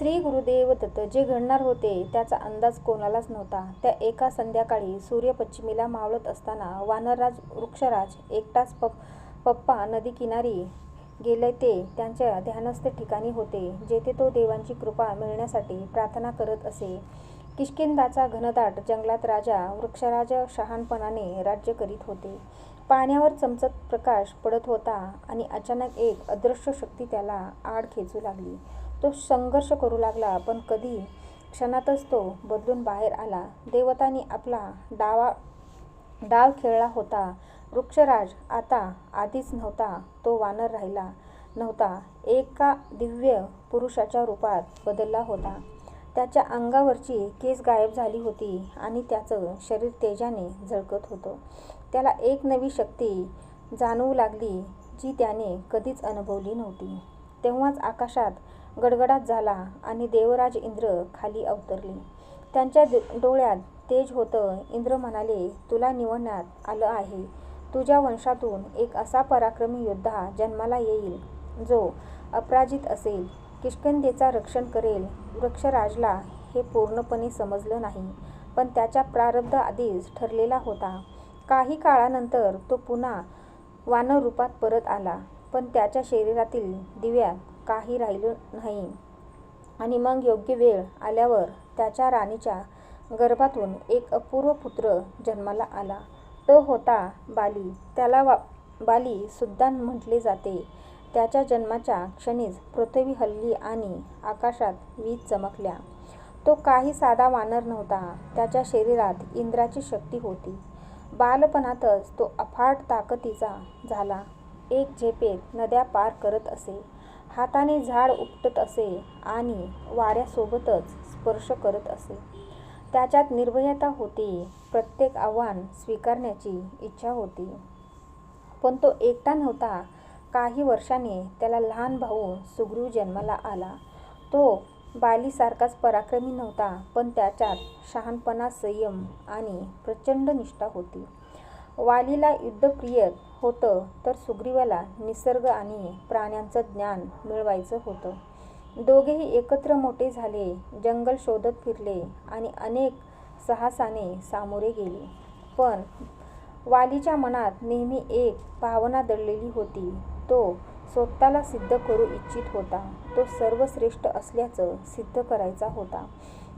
श्री गुरुदेव दत्त जे घडणार होते त्याचा अंदाज कोणालाच नव्हता. त्या एका संध्याकाळी सूर्य पश्चिमेला मावळत असताना वानरराज वृक्षराज एकटाच पप पप्पा नदीकिनारी गेले ते त्यांच्या ध्यानस्थ ठिकाणी होते जेथे तो देवांची कृपा मिळण्यासाठी प्रार्थना करत असे. किशकिंदाचा घनदाट जंगलात राजा वृक्षराज शहाणपणाने राज्य करीत होते. पाण्यावर चमचत प्रकाश पडत होता आणि अचानक एक अदृश्य शक्ती त्याला आड खेचू लागली. तो संघर्ष करू लागला. पण कधी क्षणातच तो बदलून बाहेर आला. देवतांनी आपला डावा डाव खेळला होता. वृक्षराज आता आधीच नव्हता. तो वानर राहिला नव्हता. एका दिव्य पुरुषाच्या रूपात बदलला होता. त्याच्या अंगावरची केस गायब झाली होती आणि त्याचं शरीर तेजाने झळकत होतं. त्याला एक नवी शक्ती जाणवू लागली जी त्याने कधीच अनुभवली नव्हती. तेव्हाच आकाशात गडगडाट झाला आणि देवराज इंद्र खाली अवतरले. त्यांच्या डोळ्यात तेज होतं. इंद्र म्हणाले तुला निवडण्यात आलं आहे. तुझ्या वंशातून एक असा पराक्रमी योद्धा जन्माला येईल जो अपराजित असेल. किष्कंदेचा रक्षण करेल. वृक्षराजला हे पूर्णपणे समजलं नाही पण त्याच्या प्रारब्ध आधीच ठरलेला होता. काही काळानंतर तो पुन्हा वानरूपात परत आला पण त्याच्या शरीरातील दिव्यात काही राहिलं नाही. आणि मग योग्य वेळ आल्यावर त्याच्या राणीच्या गर्भातून एक अपूर्व पुत्र जन्माला आला. तो होता बाली. त्याला वा बाली सुद्धा म्हटले जाते. त्याच्या जन्माच्या क्षणीच पृथ्वी हल्ली आणि आकाशात वीज चमकल्या. तो काही साधा वानर नव्हता. त्याच्या शरीरात इंद्राची शक्ती होती. बालपणातच तो अफाट ताकदीचा झाला. एक झेपेत नद्या पार करत असे. हाताने झाड उपटत असे आणि वाऱ्यासोबतच स्पर्श करत असे. त्याच्यात निर्भयता होती. प्रत्येक आव्हान स्वीकारण्याची इच्छा होती. पण तो एकटा नव्हता. काही वर्षाने त्याला लहान भाऊ सुग्रीव जन्माला आला. तो बालीसारखाच पराक्रमी नव्हता पण त्याच्यात शहाणपणा संयम आणि प्रचंड निष्ठा होती. वालीला युद्धप्रिय होतं तर सुग्रीवाला निसर्ग आणि प्राण्यांचं ज्ञान मिळवायचं होतं. दोघेही एकत्र मोठे झाले जंगल शोधत फिरले आणि अनेक साहसाने सामोरे गेले. पण वालीच्या मनात नेहमी एक भावना दडलेली होती. तो स्वतःला सिद्ध करू इच्छित होता. तो सर्वश्रेष्ठ असल्याचं सिद्ध करायचा होता.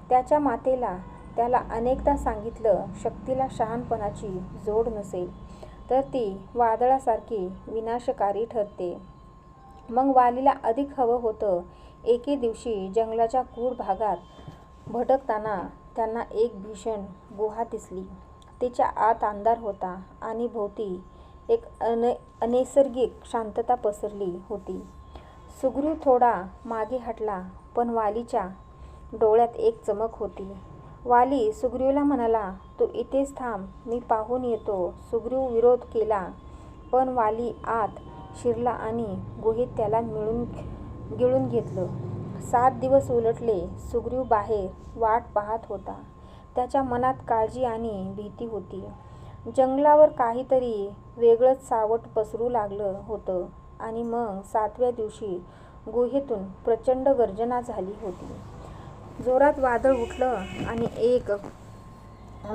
त्याच्या मातेला त्याला अनेकदा सांगितलं शक्तीला शहाणपणाची जोड नसेल. तर ती वादळासारखी विनाशकारी ठरते. मग वालीला अधिक हवं होतं एके दिवशी जंगलाच्या गूढ भागात भटकताना त्यांना एक भीषण गुहा दिसली. तिच्या आत अंधार होता आणि भोवती एक अन अनैसर्गिक शांतता पसरली होती. सुग्रीव थोडा मागे हटला पण वालीच्या डोळ्यात एक चमक होती. वाली सुग्रीवला म्हणाला तू इथेच थांब मी पाहून येतो. सुग्रीव विरोध केला पण वाली आत शिरला आणि गुहेत त्याला मिळून गिळून घेतलं. सात दिवस उलटले सुग्रीव बाहेर वाट पाहत होता. त्याच्या मनात काळजी आणि भीती होती. जंगलावर काहीतरी वेगळंच सावट पसरू लागलं होतं आणि मग सातव्या दिवशी गुहेतून प्रचंड गर्जना झाली होती. जोरात वादळ उठलं आणि एक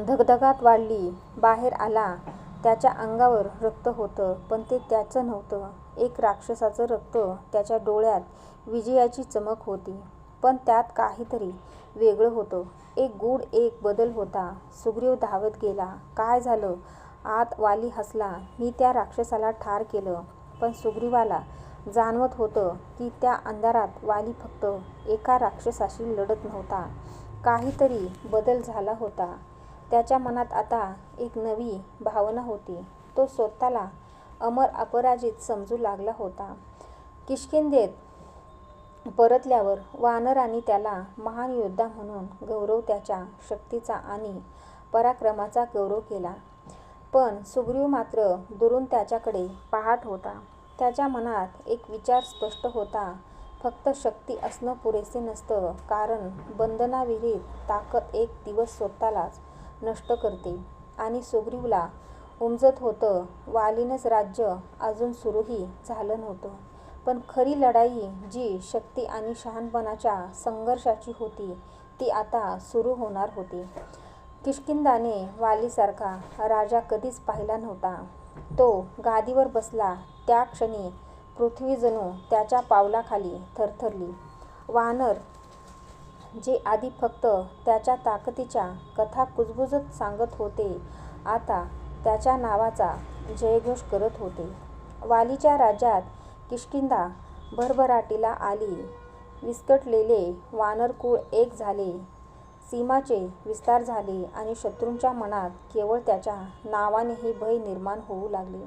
धगधगाट वाढली. बाहेर आला. त्याच्या अंगावर रक्त होतं पण ते त्याचं नव्हतं. एक राक्षसाचं रक्त त्याच्या डोळ्यात विजयाची चमक होती. पण त्यात काहीतरी वेगळं होतं. एक गूढ एक बदल होता. सुग्रीव धावत गेला. काय झालं? आत वाली हसला. मी त्या राक्षसाला ठार केलं. पण सुग्रीवाला जाणवत होतं की त्या अंधारात वाली फक्त एका राक्षसाशी लढत नव्हता. काहीतरी बदल झाला होता. त्याच्या मनात आता एक नवी भावना होती. तो स्वतःला अमर अपराजित समजू लागला होता. किष्किंधेत परतल्यावर वानरांनी त्याला महान योद्धा म्हणून गौरव त्याच्या शक्तीचा आणि पराक्रमाचा गौरव केला. पण सुग्रीव मात्र दुरून त्याच्याकडे पाहत होता. त्याच्या मनात एक विचार स्पष्ट होता फक्त शक्ती असणं पुरेसे नसतं कारण बंधनाविरहित ताकद एक दिवस स्वतःलाच नष्ट करते आणि सुग्रीवला उमजत होतं वालीनंच राज्य अजून सुरूही झालं नव्हतं पण खरी लढाई जी शक्ती आणि शहाणपणाच्या संघर्षाची होती ती आता सुरू होणार होती. किष्किंदाने वालीसारखा राजा कधीच पाहिला नव्हता. तो गादीवर बसला त्या क्षणी पृथ्वी जणू त्याच्या पावलाखाली थरथरली. वानर जे आधी फक्त त्याच्या ताकदीच्या कथा कुजबुजत सांगत होते आता त्याच्या नावाचा जयघोष करत होते. वालीच्या राज्यात किष्किंधा भरभराटीला आली. विस्कटलेले वानरकुळ एक झाले. सीमाचे विस्तार झाले आणि शत्रूंच्या मनात केवळ त्याच्या नावानेही भय निर्माण होऊ लागले.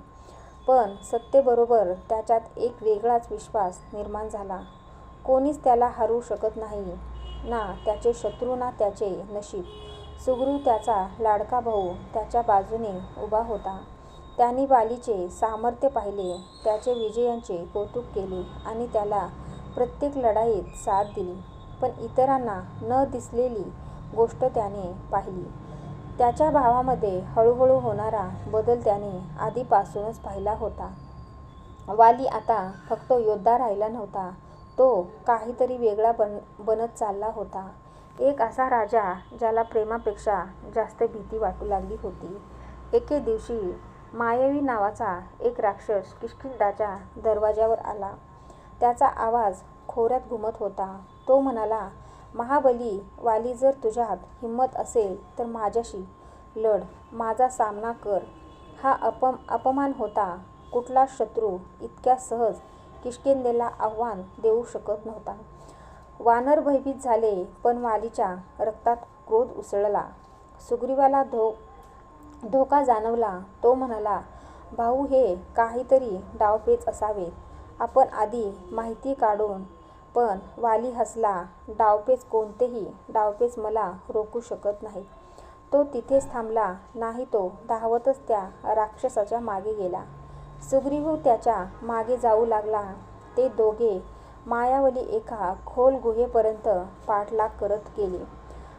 पण सत्तेबरोबर त्याच्यात एक वेगळाच विश्वास निर्माण झाला. कोणीच त्याला हरवू शकत नाही. ना त्याचे शत्रू ना त्याचे नशीब. सुग्रीव त्याचा लाडका भाऊ त्याच्या बाजूने उभा होता. त्याने बालीचे सामर्थ्य पाहिले, त्याचे विजयांचे कौतुक केले आणि त्याला प्रत्येक लढाईत साथ दिली. पण इतरांना न दिसलेली गोष्ट त्याने पाहिली. त्याच्या भावामध्ये हळूहळू होणारा बदल त्याने आधीपासूनच पाहिला होता. वाली आता फक्त योद्धा राहिला नव्हता. तो काहीतरी वेगळा बन बनत चालला होता. एक असा राजा ज्याला प्रेमापेक्षा जास्त भीती वाटू लागली होती. एके दिवशी मायावी नावाचा एक राक्षस किशकिंडाच्या दरवाज्यावर आला. त्याचा आवाज खोऱ्यात घुमत होता. तो म्हणाला, महाबली वाली जर तुझ्यात हिंमत असेल तर माझ्याशी लढ. माझा सामना कर. हा अपमान होता. कुठलाच शत्रू इतक्या सहज किष्किंधेला आव्हान देऊ शकत नव्हता. वानर भयभीत झाले पण वालीच्या रक्तात क्रोध उसळला. सुग्रीवाला धोका जाणवला. तो म्हणाला, भाऊ हे काहीतरी डावपेच असावेत. आपण आधी माहिती काढून पण वाली हसला. डावपेच कोणतेही डावपेच मला रोखू शकत नाहीत. तो तिथेच थांबला नाही तो धावतच त्या राक्षसाच्या मागे गेला. सुग्रीव त्याच्यामागे जाऊ लागला. ते दोघे मायावली एका खोल गुहेपर्यंत पाठलाग करत गेले.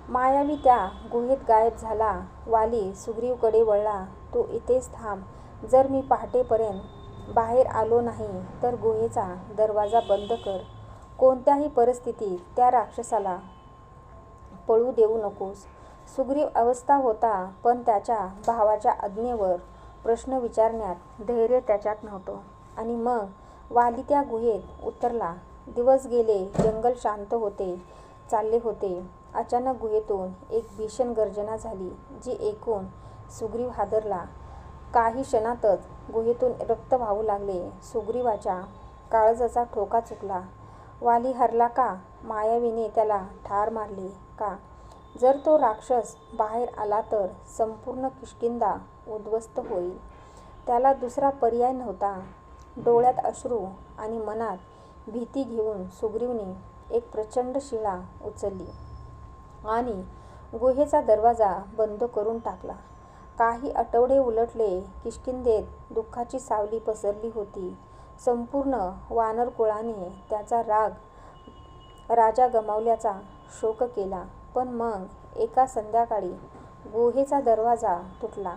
मायावी त्या गुहेत गायब झाला. वाली सुग्रीवकडे वळला, तू इथेच थांब. जर मी पहाटेपर्यंत बाहेर आलो नाही तर गुहेचा दरवाजा बंद कर. कोणत्याही परिस्थितीत त्या राक्षसाला पळू देऊ नकोस. सुग्रीव अवस्था होता पण त्याच्या भावाच्या आज्ञेवर प्रश्न विचारण्यात धैर्य त्याच्यात नव्हतं. आणि मग वाली त्या गुहेत उतरला. दिवस गेले. जंगल शांत होते चालले होते. अचानक गुहेतून एक भीषण गर्जना झाली जी ऐकून सुग्रीव हादरला. काही क्षणातच गुहेतून रक्त वाहू लागले. सुग्रीवाच्या काळजाचा ठोका चुकला. वाली हरला का? मायावीने त्याला ठार मारले का? जर तो राक्षस बाहेर आला तर संपूर्ण किष्किंधा उद्ध्वस्त होईल. त्याला दुसरा पर्याय नव्हता. डोळ्यात अश्रू आणि मनात भीती घेऊन सुग्रीवने एक प्रचंड शिळा उचलली आणि गुहेचा दरवाजा बंद करून टाकला. काही आठवडे उलटले. किष्किंधेत दुःखाची सावली पसरली होती. संपूर्ण वानरकुळाने त्याचा राग राजा गमावल्याचा शोक केला. पण मग एका संध्याकाळी गुहेचा दरवाजा तुटला.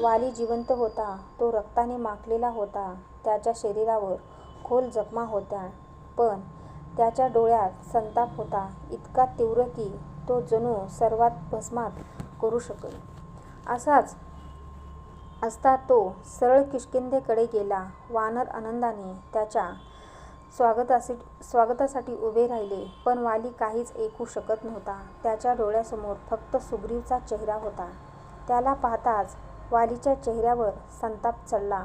वाली जिवंत होता. तो रक्ताने माखलेला होता. त्याच्या शरीरावर खोल जखमा होत्या पण त्याच्या डोळ्यात संताप होता इतका तीव्र की तो जणू सर्वात भस्मात करू शकेल. असाच असता तो सरळ किष्किंधेकडे गेला. वानर आनंदाने त्याच्या स्वागतासाठी उभे राहिले. पण वाली काहीच ऐकू शकत नव्हता. त्याच्या डोळ्यासमोर फक्त सुग्रीवचा चेहरा होता. त्याला पाहताच वालीच्या चेहऱ्यावर संताप चढला.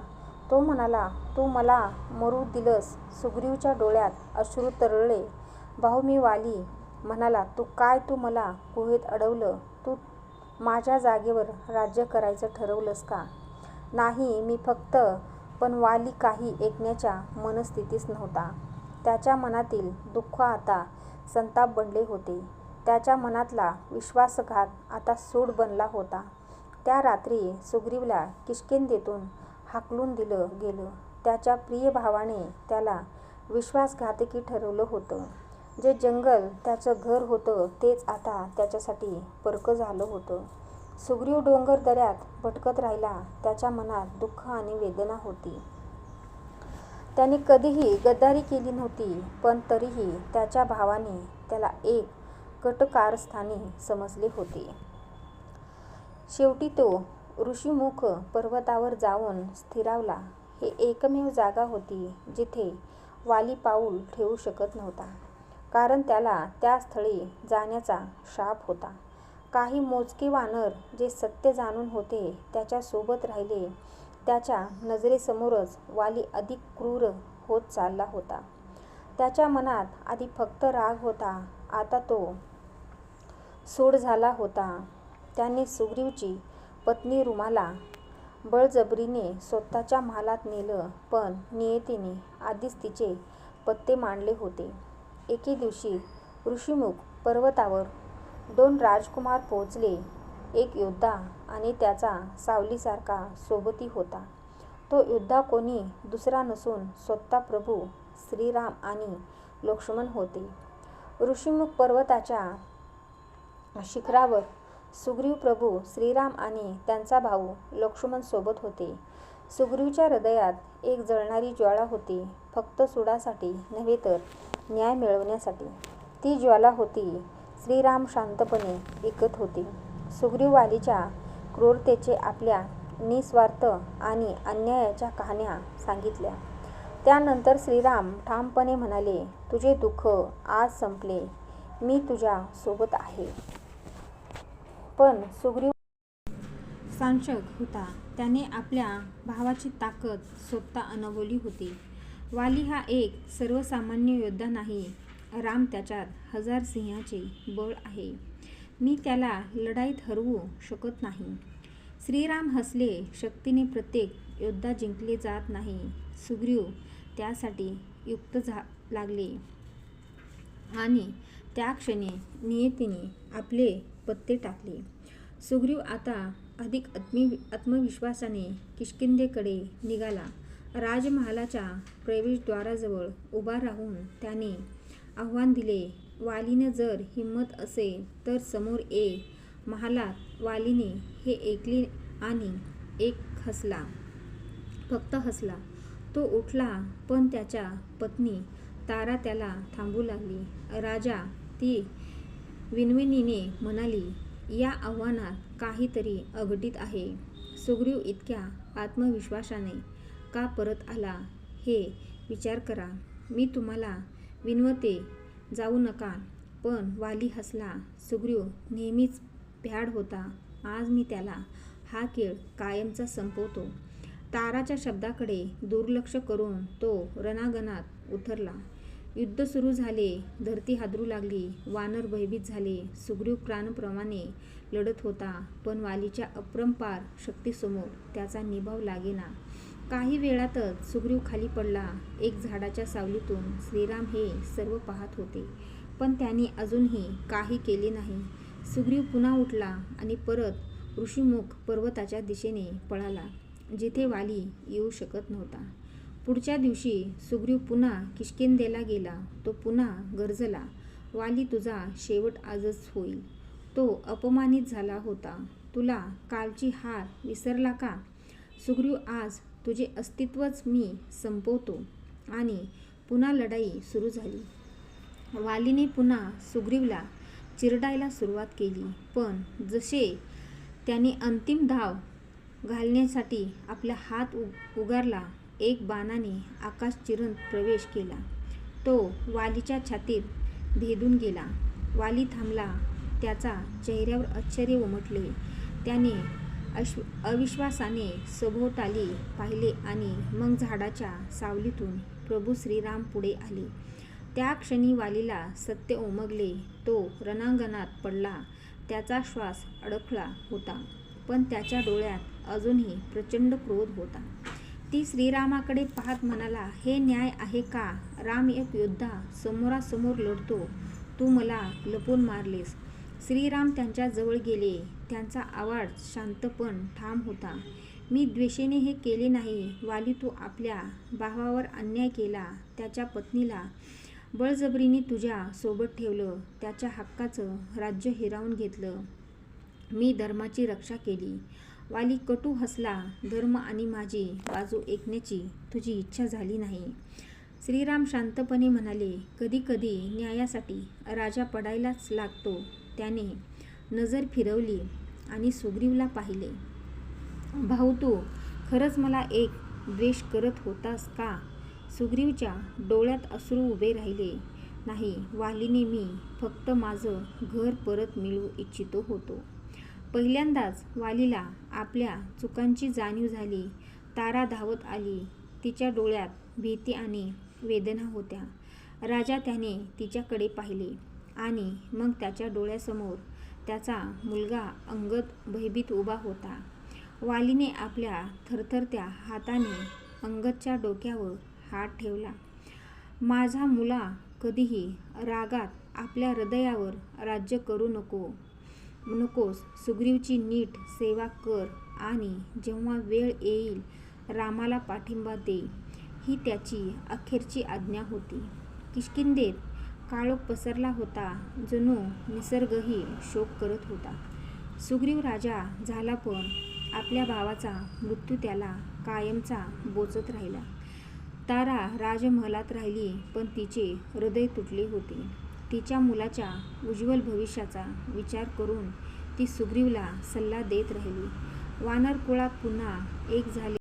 तो म्हणाला, तू मला मरू दिलंस. सुग्रीवच्या डोळ्यात अश्रू तरळले. भाऊ मी वाली म्हणाला तू काय तू मला गुहेत अडवलं. तू माझ्या जागेवर राज्य करायचं ठरवलंस का? नाही मी फक्त पण वाली काही ऐकण्याच्या मनस्थितीत नव्हता. त्याच्या मनातील दुःख आता संताप बनले होते. त्याच्या मनातला विश्वासघात आता सूड बनला होता. त्या रात्री सुग्रीवला किष्किंधेतून हाकलून दिलं गेलं. त्याच्या प्रिय भावाने त्याला विश्वासघातकी ठरवलं होतं. जे जंगल त्याचं घर होतं तेच आता त्याच्यासाठी परकं झालं होतं. सुग्रीव डोंगर दऱ्यात भटकत राहिला. त्याच्या मनात दुःख आणि वेदना होती. त्याने कधीही गद्दारी केली नव्हती पण तरीही त्याच्या भावाने त्याला एक कटकारस्थानी समजले होते. शेवटी तो ऋषीमुख पर्वतावर जाऊन स्थिरावला. हे एकमेव जागा होती जिथे वाली पाऊल ठेवू शकत नव्हता. कारण त्याला त्या स्थळी जाण्याचा शाप होता. काही मोजके वानर जे सत्य जाणून होते त्याच्या सोबत राहिले. त्याच्या नजरेसमोरच वाली अधिक क्रूर होत चालला होता. त्याच्या मनात आधी फक्त राग होता आता तो सूड झाला होता. त्याने सुग्रीवची पत्नी रुमाला बळजबरीने स्वतःच्या महालात नेलं पण नियतीने आधीच तिचे पत्ते मांडले होते. एके दिवशी ऋषीमुख पर्वतावर दोन राजकुमार पोहोचले. एक योद्धा आणि त्याचा सावलीसारखा सोबती होता. तो योद्धा कोणी दुसरा नसून स्वतः प्रभू श्रीराम आणि लक्ष्मण होते. ऋषीमुख पर्वताच्या शिखरावर सुग्रीव प्रभू श्रीराम आणि त्यांचा भाऊ लक्ष्मण सोबत होते. सुग्रीवच्या हृदयात एक जळणारी ज्वाळा होती फक्त सुडासाठी नव्हे तर न्याय मिळवण्यासाठी. ती ज्वाला होती. श्रीराम शांतपणे ऐकत होते. सुग्रीववालीच्या क्रूरतेचे आपल्या निस्वार्थ आणि अन्यायाच्या कहाण्या सांगितल्या. त्यानंतर श्रीराम ठामपणे म्हणाले तुझे दुःख आज संपले. मी तुझ्या सोबत आहे. पण सुग्रीव सांशक होता. त्याने आपल्या भावाची ताकद स्वतः अनुभवली होती. वाली हा एक सर्वसामान्य योद्धा नाही. राम त्याच्यात हजार सिंहाचे बळ आहे. मी त्याला लढाईत हरवू शकत नाही. श्रीराम हसले. शक्तीने प्रत्येक योद्धा जिंकले जात नाही. सुग्रीव त्यासाठी युक्त झा लागले आणि त्या क्षणी नियतीने आपले पत्ते टाकले. सुग्रीव आता अधिक आत्मी आत्मविश्वासाने किष्किंधेकडे निघाला. राजमहालाच्या प्रवेशद्वाराजवळ उभा राहून त्याने आव्हान दिले वालीने जर हिंमत असेल तर समोर ये महालात वालीने हे ऐकले आणि एक हसला. फक्त हसला. तो उठला पण त्याच्या पत्नी तारा त्याला थांबू लागली. राजा ती विनविनीने म्हणाली या आव्हानात काहीतरी अघटित आहे. सुग्रीव इतक्या आत्मविश्वासाने का परत आला हे विचार करा. मी तुम्हाला विनवते जाऊ नका. पण वाली हसला. सुग्रीव नेहमीच भ्याड होता. आज मी त्याला हा खेळ कायमचा संपवतो. ताराच्या शब्दाकडे दुर्लक्ष करून तो रणागणात उतरला. युद्ध सुरू झाले. धरती हादरू लागली. वानर भयभीत झाले. सुग्रीव प्राणप्रमाणे लढत होता पण वालीच्या अप्रंपार शक्तीसमोर त्याचा निभाव लागेना. काही वेळातच सुग्रीव खाली पडला. एक झाडाच्या सावलीतून श्रीराम हे सर्व पाहत होते पण त्यांनी अजूनही काही केले नाही. सुग्रीव पुन्हा उठला आणि परत ऋषीमुख पर्वताच्या दिशेने पळाला जिथे वाली येऊ शकत नव्हता. पुढच्या दिवशी सुग्रीव पुन्हा किशकिंदेला गेला. तो पुन्हा गरजला वाली तुझा शेवट आजच होईल. तो अपमानित झाला होता. तुला कालची हार विसरला का? सुग्रीव आज तुझे अस्तित्वच मी संपवतो. आणि पुन्हा लढाई सुरू झाली. वालीने पुन्हा सुग्रीवला चिरडायला सुरुवात केली. पण जसे त्याने अंतिम धाव घालण्यासाठी आपला हात उगारला एक बाणाने आकाश चिरून प्रवेश केला. तो वालीच्या छातीत भेदून गेला. वाली थांबला. त्याचा चेहऱ्यावर आश्चर्य उमटले. त्याने अश्व अविश्वासाने सभोवताली पाहिले आणि मग झाडाच्या सावलीतून प्रभू श्रीराम पुढे आले. त्या क्षणी वालीला सत्य उमगले. तो रणांगणात पडला. त्याचा श्वास अडकला होता पण त्याच्या डोळ्यात अजूनही प्रचंड क्रोध होता. ती श्रीरामाकडे पाहत म्हणाला हे न्याय आहे का? राम एक योद्धा समोरासमोर लढतो. तू मला लपून मारलेस. श्रीराम त्यांच्याजवळ गेले. त्यांचा आवाज शांतपण ठाम होता. मी द्वेषेने हे केले नाही. वाली तू आपल्या भावावर अन्याय केला. त्याच्या पत्नीला बळजबरीने तुझ्या सोबत ठेवलं. त्याच्या हक्काचं राज्य हिरावून घेतलं. मी धर्माची रक्षा केली. वाली कटू हसला धर्म आणि माझी बाजू ऐकण्याची तुझी इच्छा झाली नाही श्रीराम शांतपणे म्हणाले कधीकधी न्यायासाठी राजा पडायलाच लागतो त्याने नजर फिरवली आणि सुग्रीवला पाहिले. भाऊ तू खरंच मला एक द्वेष करत होतास का? सुग्रीवच्या डोळ्यात अश्रू उभे राहिले. नाही वालीने मी फक्त माझं घर परत मिळवू इच्छितो होतो. पहिल्यांदाच वालीला आपल्या चुकांची जाणीव झाली. तारा धावत आली. तिच्या डोळ्यात भीती आणि वेदना होत्या. राजा त्याने तिच्याकडे पाहिले आणि मग त्याच्या डोळ्यासमोर त्याचा मुलगा अंगद भयभीत उभा होता. वालीने आपल्या थरथरत्या हाताने अंगदच्या डोक्यावर हात ठेवला. माझा मुला कधीही रागात आपल्या हृदयावर राज्य करू नको. नकोस सुग्रीवची नीट सेवा कर आणि जेव्हा वेळ येईल रामाला पाठिंबा दे. ही त्याची अखेरची आज्ञा होती. किशकिंदेत काळोख पसरला होता जणू निसर्गही शोक करत होता. सुग्रीव राजा झाला पण आपल्या भावाचा मृत्यू त्याला कायमचा बोचत राहिला. तारा राजमहालात राहिली पण तिचे हृदय तुटले होते. तिच्या मुलाच्या उज्ज्वल भविष्याचा विचार करून ती सुग्रीवला सल्ला देत राहिली. वानर कुळात पुन्हा एक झाले.